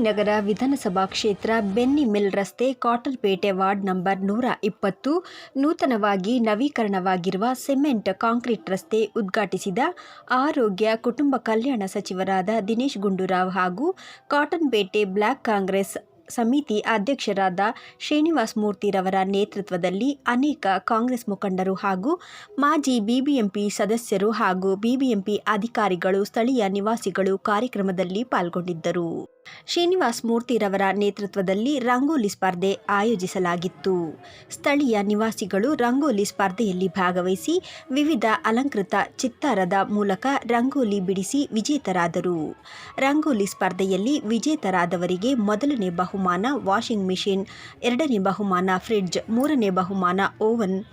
ಗಾಂಧಿನಗರ ವಿಧಾನಸಭಾ ಕ್ಷೇತ್ರ ಬೆನ್ನಿ ಮಿಲ್ ರಸ್ತೆ ಕಾಟನ್ಪೇಟೆ ವಾರ್ಡ್ ನಂಬರ್ ನೂರ ಇಪ್ಪತ್ತು ನೂತನವಾಗಿ ನವೀಕರಣವಾಗಿರುವ ಸಿಮೆಂಟ್ ಕಾಂಕ್ರೀಟ್ ರಸ್ತೆ ಉದ್ಘಾಟಿಸಿದ ಆರೋಗ್ಯ ಕುಟುಂಬ ಕಲ್ಯಾಣ ಸಚಿವರಾದ ದಿನೇಶ್ ಗುಂಡೂರಾವ್ ಹಾಗೂ ಕಾಟನ್ಪೇಟೆ ಬ್ಲಾಕ್ ಕಾಂಗ್ರೆಸ್ ಸಮಿತಿ ಅಧ್ಯಕ್ಷರಾದ ಶ್ರೀನಿವಾಸ್ ಮೂರ್ತಿರವರ ನೇತೃತ್ವದಲ್ಲಿ ಅನೇಕ ಕಾಂಗ್ರೆಸ್ ಮುಖಂಡರು ಹಾಗೂ ಮಾಜಿ ಬಿಬಿಎಂಪಿ ಸದಸ್ಯರು ಹಾಗೂ ಬಿಬಿಎಂಪಿ ಅಧಿಕಾರಿಗಳು ಸ್ಥಳೀಯ ನಿವಾಸಿಗಳು ಕಾರ್ಯಕ್ರಮದಲ್ಲಿ ಪಾಲ್ಗೊಂಡಿದ್ದರು. ಶ್ರೀನಿವಾಸ್ ಮೂರ್ತಿರವರ ನೇತೃತ್ವದಲ್ಲಿ ರಂಗೋಲಿ ಸ್ಪರ್ಧೆ ಆಯೋಜಿಸಲಾಗಿತ್ತು. ಸ್ಥಳೀಯ ನಿವಾಸಿಗಳು ರಂಗೋಲಿ ಸ್ಪರ್ಧೆಯಲ್ಲಿ ಭಾಗವಹಿಸಿ ವಿವಿಧ ಅಲಂಕೃತ ಚಿತ್ತಾರದ ಮೂಲಕ ರಂಗೋಲಿ ಬಿಡಿಸಿ ವಿಜೇತರಾದರು. ರಂಗೋಲಿ ಸ್ಪರ್ಧೆಯಲ್ಲಿ ವಿಜೇತರಾದವರಿಗೆ ಮೊದಲನೇ ಬಹುಮಾನ ವಾಷಿಂಗ್ ಮಿಷಿನ್, ಎರಡನೇ ಬಹುಮಾನ, ಫ್ರಿಡ್ಜ್, ಮೂರನೇ ಬಹುಮಾನ, ಓವನ್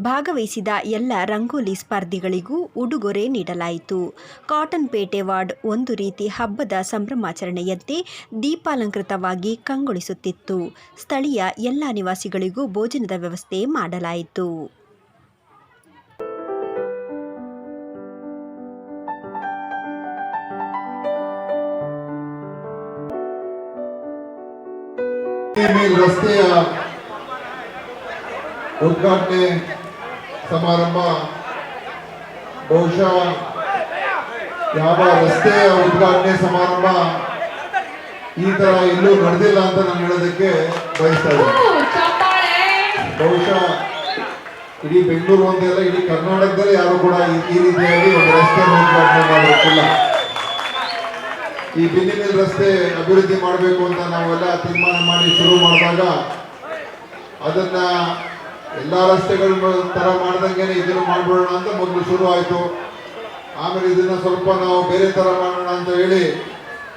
ಭಾಗವಹಿಸಿದ ಎಲ್ಲ ರಂಗೋಲಿ ಸ್ಪರ್ಧಿಗಳಿಗೂ ಉಡುಗೊರೆ ನೀಡಲಾಯಿತು. ಕಾಟನ್ ಪೇಟೆ ವಾರ್ಡ್ ಒಂದು ರೀತಿ ಹಬ್ಬದ ಸಂಭ್ರಮಾಚರಣೆಯಂತೆ ದೀಪಾಲಂಕೃತವಾಗಿ ಕಂಗೊಳಿಸುತ್ತಿತ್ತು. ಸ್ಥಳೀಯ ಎಲ್ಲ ನಿವಾಸಿಗಳಿಗೂ ಭೋಜನದ ವ್ಯವಸ್ಥೆ ಮಾಡಲಾಯಿತು. ಮೇಲ್ ರಸ್ತೆಯ ಉದ್ಘಾಟನೆ ಸಮಾರಂಭ. ಬಹುಶಃ ಯಾವ ರಸ್ತೆಯ ಉದ್ಘಾಟನೆ ಸಮಾರಂಭ ಈ ತರ ಎಲ್ಲೂ ನಡೆದಿಲ್ಲ ಅಂತ ನಾನು ಹೇಳೋದಕ್ಕೆ ಬಯಸ್ತಾ ಇದ್ದೀನಿ. ಬಹುಶಃ ಇಡೀ ಬೆಂಗಳೂರು ಒಂದೇ ಅಲ್ಲ ಇಡೀ ಕರ್ನಾಟಕದಲ್ಲಿ ಯಾರು ಕೂಡ ಈ- ರೀತಿಯಾಗಿ ಒಂದು ರಸ್ತೆಯನ್ನು ಉದ್ಘಾಟನೆ ಮಾಡಿರ್ತಿಲ್ಲ ಈ ಬಿಂದಿನ ರಸ್ತೆ ಅಭಿವೃದ್ಧಿ ಮಾಡಬೇಕು ಅಂತ ನಾವೆಲ್ಲ ತೀರ್ಮಾನ ಮಾಡಿ ಶುರು ಮಾಡಿದಾಗ ಅದನ್ನ ಎಲ್ಲಾ ರಸ್ತೆಗಳ ತರ ಮಾಡ್ದಂಗೆ ಇದನ್ನು ಮಾಡ್ಬಿಡೋಣ ಅಂತ ಮೊದಲು ಶುರು ಆಯ್ತು. ಆಮೇಲೆ ಇದನ್ನ ಸ್ವಲ್ಪ ನಾವು ಬೇರೆ ತರ ಮಾಡೋಣ ಅಂತ ಹೇಳಿ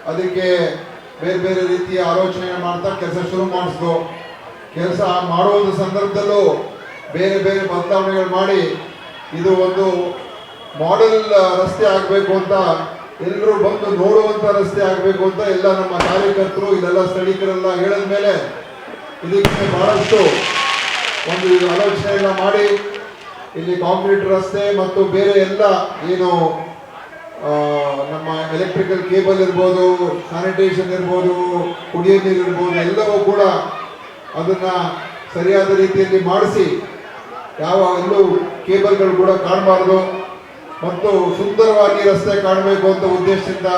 ಅದಕ್ಕೆ ಬೇರೆ ಬೇರೆ ರೀತಿಯ ಆಲೋಚನೆ ಮಾಡ್ತಾ ಕೆಲಸ ಶುರು ಮಾಡಿಸ್ದು. ಕೆಲಸ ಮಾಡುವ ಸಂದರ್ಭದಲ್ಲೂ ಬೇರೆ ಬೇರೆ ಬದಲಾವಣೆಗಳು ಮಾಡಿ ಇದು ಒಂದು ಮಾಡೆಲ್ ರಸ್ತೆ ಆಗಬೇಕು ಅಂತ ಎಲ್ಲರೂ ಬಂದು ನೋಡುವಂತ ರಸ್ತೆ ಆಗಬೇಕು ಅಂತ ಎಲ್ಲ ನಮ್ಮ ಕಾರ್ಯಕರ್ತರು ಇದೆಲ್ಲ ಸ್ಥಳೀಕರೆಲ್ಲ ಹೇಳಿದ ಮೇಲೆ ಇದಕ್ಕೆ ಬಹಳಷ್ಟು ಒಂದು ಆಲೋಚನೆ ಎಲ್ಲ ಮಾಡಿ ಇಲ್ಲಿ ಕಾಂಕ್ರೀಟ್ ರಸ್ತೆ ಮತ್ತು ಬೇರೆ ಎಲ್ಲ ಏನು ನಮ್ಮ ಎಲೆಕ್ಟ್ರಿಕಲ್ ಕೇಬಲ್ ಇರ್ಬೋದು ಸ್ಯಾನಿಟೇಷನ್ ಇರ್ಬೋದು, ಕುಡಿಯೋ ನೀರು ಇರ್ಬೋದು, ಎಲ್ಲವೂ ಕೂಡ ಅದನ್ನ ಸರಿಯಾದ ರೀತಿಯಲ್ಲಿ ಮಾಡಿಸಿ ಯಾವ ಎಲ್ಲೂ ಕೇಬಲ್ಗಳು ಕೂಡ ಕಾಣಬಾರ್ದು. ಮತ್ತು ಸುಂದರವಾಗಿ ರಸ್ತೆ ಕಾಣಬೇಕು ಅಂತ ಉದ್ದೇಶದಿಂದ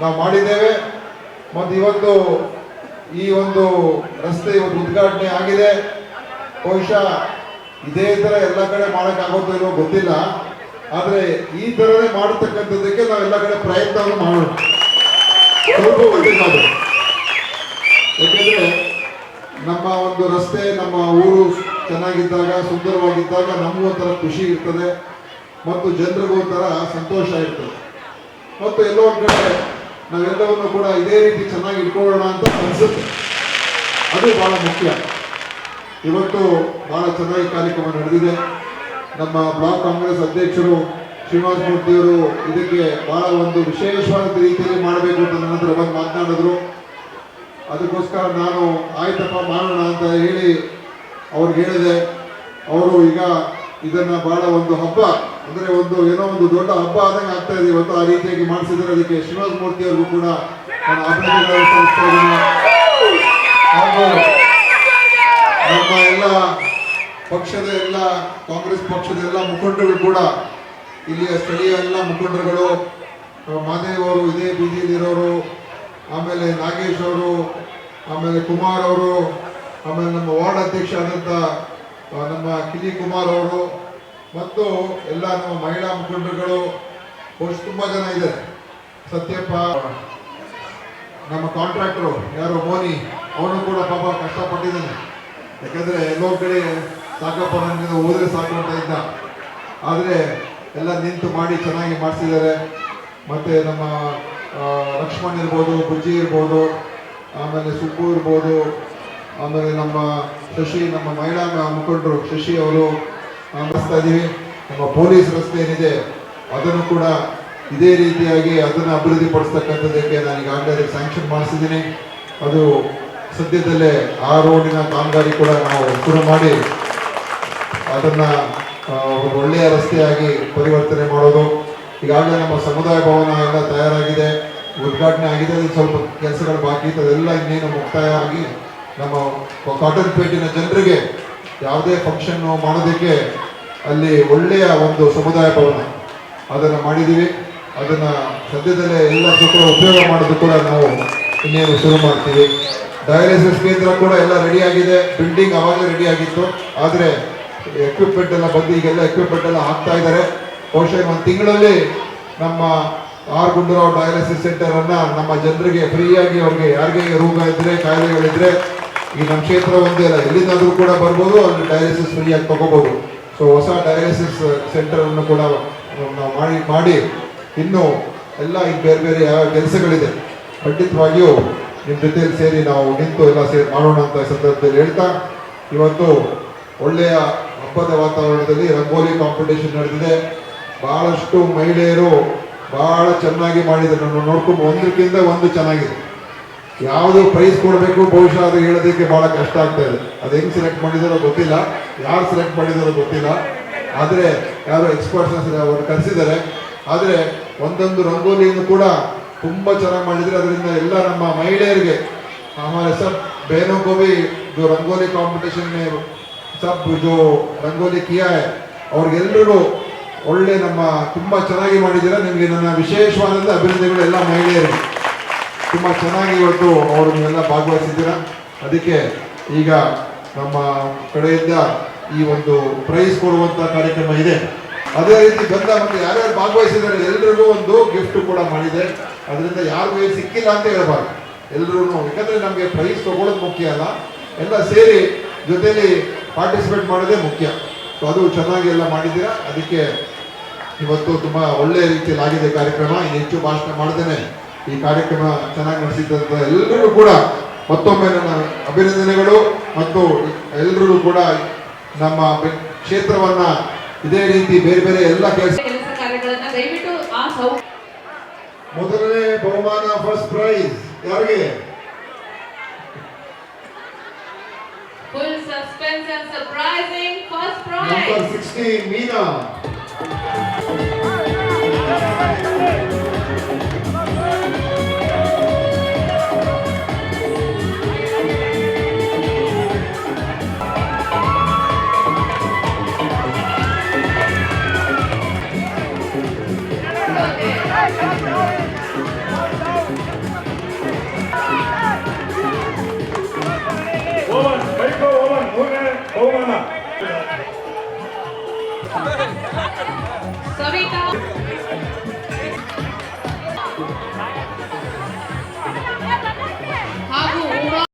ನಾವು ಮಾಡಿದ್ದೇವೆ. ಮತ್ತು ಇವತ್ತು ಈ ಒಂದು ರಸ್ತೆ ಇವತ್ತು ಉದ್ಘಾಟನೆ ಆಗಿದೆ. ಬಹುಶಃ ಇದೇ ಥರ ಎಲ್ಲ ಕಡೆ ಮಾಡೋಕ್ಕಾಗುತ್ತೋ ಇರೋ ಗೊತ್ತಿಲ್ಲ. ಆದರೆ ಈ ಥರನೇ ಮಾಡತಕ್ಕಂಥದ್ದಕ್ಕೆ ನಾವೆಲ್ಲ ಕಡೆ ಪ್ರಯತ್ನವನ್ನು ಮಾಡೋಣ. ಯಾಕೆಂದ್ರೆ ನಮ್ಮ ಒಂದು ರಸ್ತೆ ನಮ್ಮ ಊರು ಚೆನ್ನಾಗಿದ್ದಾಗ, ಸುಂದರವಾಗಿದ್ದಾಗ ನಮಗೂ ಒಂಥರ ಖುಷಿ ಇರ್ತದೆ. ಮತ್ತು ಜನರಿಗೂ ಒಂಥರ ಸಂತೋಷ ಇರ್ತದೆ. ಮತ್ತು ಎಲ್ಲೋ ಒಂದು ಕಡೆ ನಾವೆಲ್ಲವನ್ನು ಕೂಡ ಇದೇ ರೀತಿ ಚೆನ್ನಾಗಿ ಇಟ್ಕೊಳ್ಳೋಣ ಅಂತ ಅನಿಸುತ್ತೆ. ಅದು ಬಹಳ ಮುಖ್ಯ. ಇವತ್ತು ಬಹಳ ಚೆನ್ನಾಗಿ ಕಾರ್ಯಕ್ರಮ ನಡೆದಿದೆ. ನಮ್ಮ ಬ್ಲಾಕ್ ಕಾಂಗ್ರೆಸ್ ಅಧ್ಯಕ್ಷರು ಶ್ರೀನಿವಾಸ ಮೂರ್ತಿಯವರು ಇದಕ್ಕೆ ಬಹಳ ಒಂದು ವಿಶೇಷವಾದ ರೀತಿಯಲ್ಲಿ ಮಾಡಬೇಕು ಅಂತ ನನ್ನ ಹತ್ರ ಬಂದು ಮಾತನಾಡಿದ್ರು. ಅದಕ್ಕೋಸ್ಕರ ನಾನು ಆಯ್ತಪ್ಪ ಮಾಡೋಣ ಅಂತ ಹೇಳಿ ಅವ್ರಿಗೆ ಹೇಳಿದೆ. ಅವರು ಈಗ ಇದನ್ನ ಬಹಳ ಒಂದು ಹಬ್ಬ, ಅಂದ್ರೆ ಒಂದು ಏನೋ ಒಂದು ದೊಡ್ಡ ಹಬ್ಬ ಆದಂಗೆ ಆಗ್ತಾ ಇದೆ ಇವತ್ತು ಆ ರೀತಿಯಾಗಿ ಮಾಡಿಸಿದ್ರೆ ಅದಕ್ಕೆ ಶ್ರೀನಿವಾಸ ಮೂರ್ತಿ ಕೂಡ ನಾನು ಅಭಿನಂದನೆಗಳನ್ನು ಸಲ್ಲಿಸ್ತಾ ಹಾಗೂ ನಮ್ಮ ಎಲ್ಲ ಪಕ್ಷದ ಎಲ್ಲ, ಕಾಂಗ್ರೆಸ್ ಪಕ್ಷದ ಎಲ್ಲ ಮುಖಂಡರು ಕೂಡ, ಇಲ್ಲಿಯ ಸ್ಥಳೀಯ ಎಲ್ಲ ಮುಖಂಡರುಗಳು ಅವರು, ಇದೇ ಬೀದಿಯಲ್ಲಿರೋರು ಆಮೇಲೆ ನಾಗೇಶ್ ಅವರು, ಆಮೇಲೆ ಕುಮಾರ್ ಅವರು, ಆಮೇಲೆ ನಮ್ಮ ವಾರ್ಡ್ ಅಧ್ಯಕ್ಷ ಆದಂಥ ನಮ್ಮ ಕಿಲಿ ಕುಮಾರ್ ಅವರು ಮತ್ತು ಎಲ್ಲ ನಮ್ಮ ಮಹಿಳಾ ಮುಖಂಡರುಗಳು ಬಹುಶಃ ತುಂಬ ಜನ ಇದ್ದಾರೆ. ಸತ್ಯಪ್ಪ, ನಮ್ಮ ಕಾಂಟ್ರಾಕ್ಟರು ಯಾರು ಮೋನಿ, ಅವನು ಕೂಡ ಪಾಪ ಕಷ್ಟಪಟ್ಟಿದ್ದಾನೆ. ಯಾಕಂದರೆ ಎಲ್ಲೋ ಕಡೆ ಸಾಕಪ್ಪ ನನಗೆ ಹೋದರೆ ಸಾಕು ಅಂತ ಇದ್ದ ಆದರೆ ಎಲ್ಲ ನಿಂತು ಮಾಡಿ ಚೆನ್ನಾಗಿ ಮಾಡಿಸಿದ್ದಾರೆ. ಮತ್ತು ನಮ್ಮ ಲಕ್ಷ್ಮಣ್ ಇರ್ಬೋದು, ಬುಜ್ಜಿ ಇರ್ಬೋದು, ಆಮೇಲೆ ಸುಬ್ಬು ಇರ್ಬೋದು ಆಮೇಲೆ ನಮ್ಮ ಶಶಿ, ನಮ್ಮ ಮಹಿಳಾ ಮುಖಂಡರು ಶಶಿ ಅವರು ಮಾಡಿಸ್ತಾ ಇದ್ದೀವಿ. ನಮ್ಮ ಪೊಲೀಸ್ ರಸ್ತೆ ಏನಿದೆ, ಅದನ್ನು ಕೂಡ ಇದೇ ರೀತಿಯಾಗಿ ಅದನ್ನು ಅಭಿವೃದ್ಧಿ ಪಡಿಸ್ತಕ್ಕಂಥದ್ದಕ್ಕೆ ನಾನು ಈಗಾಗಲೇ ಸ್ಯಾಂಕ್ಷನ್ ಮಾಡಿಸಿದ್ದೀನಿ. ಅದು ಸದ್ಯದಲ್ಲೇ ಆ ರೋಡಿನ ಕಾಮಗಾರಿ ಕೂಡ ನಾವು ಶುರು ಮಾಡಿ, ಅದನ್ನು ಒಂದು ಒಳ್ಳೆಯ ರಸ್ತೆಯಾಗಿ ಪರಿವರ್ತನೆ ಮಾಡೋದು. ಈಗಾಗಲೇ ನಮ್ಮ ಸಮುದಾಯ ಭವನ ಎಲ್ಲ ತಯಾರಾಗಿದೆ, ಉದ್ಘಾಟನೆ ಆಗಿದೆ ಅದು ಸ್ವಲ್ಪ ಕೆಲಸಗಳು ಬಾಕಿ ಅದೆಲ್ಲ ಇನ್ನೇನು ಮುಕ್ತಾಯ ಆಗಿ ನಮ್ಮ ಕಾಟನ್ ಪೇಟಿನ ಜನರಿಗೆ ಯಾವುದೇ ಫಂಕ್ಷನ್ ಮಾಡೋದಕ್ಕೆ ಅಲ್ಲಿ ಒಳ್ಳೆಯ ಒಂದು ಸಮುದಾಯ ಭವನ. ಅದನ್ನು ಮಾಡಿದ್ದೀವಿ. ಅದನ್ನು ಸದ್ಯದಲ್ಲೇ ಎಲ್ಲ ಕೂಡ ಉಪಯೋಗ ಮಾಡೋದು ಕೂಡ ನಾವು ಇನ್ನೇನು ಶುರು ಮಾಡ್ತೀವಿ. ಡಯಾಲಿಸಿಸ್ ಕೇಂದ್ರ ಕೂಡ ಎಲ್ಲ ರೆಡಿ ಆಗಿದೆ. ಬಿಲ್ಡಿಂಗ್ ಅವಾಗಲೇ ರೆಡಿ ಆಗಿತ್ತು. ಆದರೆ ಎಕ್ವಿಪ್ಮೆಂಟ್ ಎಲ್ಲ ಬಂದು ಈಗೆಲ್ಲ ಎಕ್ವಿಪ್ಮೆಂಟ್ ಎಲ್ಲ ಹಾಕ್ತಾ ಇದ್ದಾರೆ. ಬಹುಶಃ ಒಂದು ತಿಂಗಳಲ್ಲಿ ನಮ್ಮ ಆರ್ ಗುಂಡೂರಾವ್ ಡಯಾಲಿಸಿಸ್ ಸೆಂಟರನ್ನು ನಮ್ಮ ಜನರಿಗೆ ಫ್ರೀಯಾಗಿ ಅವ್ರಿಗೆ ಯಾರಿಗೆ ರೋಗ ಇದ್ದರೆ ಕಾಯಿಲೆಗಳಿದ್ರೆ ಈ ನಮ್ಮ ಕ್ಷೇತ್ರ ಒಂದೇ ಅಲ್ಲ, ಎಲ್ಲಿಂದಾದರೂ ಕೂಡ ಬರ್ಬೋದು, ಅಲ್ಲಿ ಡಯಾಲಿಸಿಸ್ ಫ್ರೀಯಾಗಿ ತಗೋಬಹುದು ಸೊ ಹೊಸ ಡಯಾಲಿಸಿಸ್ ಸೆಂಟರ್ ಅನ್ನು ಕೂಡ ನಾವು ಮಾಡಿ ಮಾಡಿ. ಇನ್ನು ಎಲ್ಲ ಈ ಬೇರೆ ಬೇರೆ ಯಾವ ಕೆಲಸಗಳಿದೆ, ಖಂಡಿತವಾಗಿಯೂ ನಿಮ್ಮ ಜೊತೆಯಲ್ಲಿ ಸೇರಿ ನಾವು ನಿಂತು ಎಲ್ಲ ಸೇರಿ ಮಾಡೋಣ ಅಂತ ಸಂದರ್ಭದಲ್ಲಿ ಹೇಳ್ತಾ, ಇವತ್ತು ಒಳ್ಳೆಯ ಹಬ್ಬದ ವಾತಾವರಣದಲ್ಲಿ ರಂಗೋಲಿ ಕಾಂಪಿಟೇಷನ್ ನಡೆದಿದೆ. ಬಹಳಷ್ಟು ಮಹಿಳೆಯರು ಬಹಳ ಚೆನ್ನಾಗಿ ಮಾಡಿದ್ದಾರೆ. ನಾನು ನೋಡ್ಕೊಂಡು ಒಂದಕ್ಕಿಂತ ಒಂದು ಚೆನ್ನಾಗಿದೆ. ಯಾವುದು ಪ್ರೈಸ್ ಕೊಡಬೇಕು ಬಹುಶಃ ಅದು ಹೇಳೋದಕ್ಕೆ ಬಹಳ ಕಷ್ಟ ಆಗ್ತಾ ಇದೆ ಅದು ಹೆಂಗ್ ಸೆಲೆಕ್ಟ್ ಮಾಡಿದಾರೋ ಗೊತ್ತಿಲ್ಲ ಯಾರು ಸೆಲೆಕ್ಟ್ ಮಾಡಿದಾರೋ ಗೊತ್ತಿಲ್ಲ ಆದರೆ ಯಾರು ಎಕ್ಸ್ಪರ್ಟ್ಸ್ ಅವರು ಕರೆಸಿದ್ದಾರೆ ಆದರೆ ಒಂದೊಂದು ರಂಗೋಲಿಯನ್ನು ಕೂಡ ತುಂಬ ಚೆನ್ನಾಗಿ ಮಾಡಿದರೆ ಅದರಿಂದ ಎಲ್ಲ ನಮ್ಮ ಮಹಿಳೆಯರಿಗೆ हमारे सब बहनों को भी जो रंगोली कंपटीशन में सब जो ರಂಗೋಲಿ किया है ಅವ್ರಿಗೆಲ್ರಿಗೂ ಒಳ್ಳೆ ನಮ್ಮ ತುಂಬಾ ಚೆನ್ನಾಗಿ ಮಾಡಿದ್ದೀರಾ ನಿಮಗೆ ನನ್ನ ವಿಶೇಷವಾದಂಥ ಅಭಿನಂದನೆಗಳು ಎಲ್ಲ ಮಹಿಳೆಯರಿಗೆ ತುಂಬಾ ಚೆನ್ನಾಗಿ ಇವತ್ತು ಅವರು ನೀವೆಲ್ಲ ಭಾಗವಹಿಸಿದ್ದೀರಾ? ಅದಕ್ಕೆ ಈಗ ನಮ್ಮ ಕಡೆಯಿಂದ ಈ ಒಂದು ಪ್ರೈಸ್ ಕೊಡುವಂತ ಕಾರ್ಯಕ್ರಮ ಇದೆ. ಅದೇ ರೀತಿ ಬಂದ ಮತ್ತೆ ಯಾರ್ಯಾರು ಭಾಗವಹಿಸಿದ್ದಾರೆ, ಎಲ್ರಿಗೂ ಒಂದು ಗಿಫ್ಟ್ ಕೂಡ ಮಾಡಿದೆ. ಅದರಿಂದ ಏನು ಸಿಕ್ಕಿಲ್ಲ ಅಂತ ಹೇಳ್ಬಾರ್ದು. ಎಲ್ರೂ ಯಾಕಂದ್ರೆ ನಮಗೆ ಪ್ರೈಸ್ ತಗೊಳ್ಳೋದು ಮುಖ್ಯ ಅಲ್ಲ. ಎಲ್ಲ ಸೇರಿ ಜೊತೆಯಲ್ಲಿ ಪಾರ್ಟಿಸಿಪೇಟ್ ಮಾಡೋದೇ ಮುಖ್ಯ. ಸೊ ಅದು ಚೆನ್ನಾಗಿ ಎಲ್ಲ ಮಾಡಿದ್ದೀರಾ? ಅದಕ್ಕೆ ಇವತ್ತು ತುಂಬ ಒಳ್ಳೆಯ ರೀತಿಯಲ್ಲಿ ಆಗಿದೆ ಕಾರ್ಯಕ್ರಮ. ಇನ್ನು ಹೆಚ್ಚು ಭಾಷಣ ಮಾಡದೇನೆ ಈ ಕಾರ್ಯಕ್ರಮ ಚೆನ್ನಾಗಿ ನಡೆಸಿದ್ದಂತ ಎಲ್ಲರಿಗೂ ಕೂಡ ಮತ್ತೊಮ್ಮೆ ನನ್ನ ಅಭಿನಂದನೆಗಳು ಮತ್ತು ಎಲ್ಲರಿಗೂ ಕೂಡ ನಮ್ಮ ಕ್ಷೇತ್ರವನ್ನ ಇದೇ ರೀತಿ ಬೇರೆ ಬೇರೆ ಎಲ್ಲ ಕೆಲಸ ಮೊದಲನೇ ಬಹುಮಾನ ಫಸ್ಟ್ ಪ್ರೈಸ್ ಯಾರಿಗೆ? Full suspense and surprising first number prize sixteen Meena